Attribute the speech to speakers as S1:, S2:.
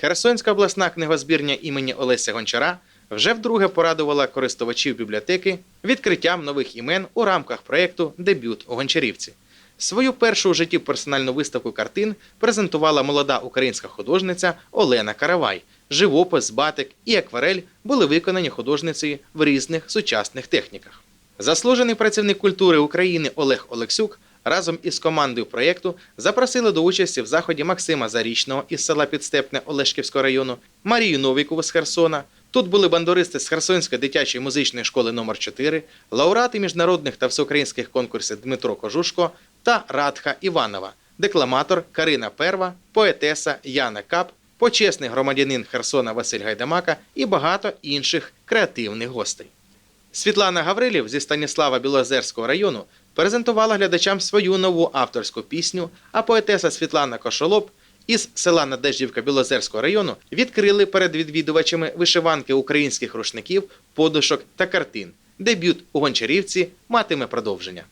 S1: Херсонська обласна книгозбірня імені Олеся Гончара вже вдруге порадувала користувачів бібліотеки відкриттям нових імен у рамках проєкту Дебют у Гончарівці. Свою першу у житті персональну виставку картин презентувала молода українська художниця Олена Каравай. Живопис, батик і акварель були виконані художницею в різних сучасних техніках. Заслужений працівник культури України Олег Олексюк разом із командою проєкту запросили до участі в заході Максима Зарічного із села Підстепне Олешківського району, Марію Новікову з Херсона. Тут були бандуристи з Херсонської дитячої музичної школи номер 4 лауреати міжнародних та всеукраїнських конкурсів Дмитро Кожушко та Радха Іванова, декламатор Карина Перва, поетеса Яна Кап, почесний громадянин Херсона Василь Гайдамака і багато інших креативних гостей. Світлана Гаврилів зі Станіслава Білозерського району презентувала глядачам свою нову авторську пісню, а поетеса Світлана Кошолоп із села Надеждівка Білозерського району відкрили перед відвідувачами вишиванки українських рушників, подушок та картин. Дебют у Гончарівці матиме продовження.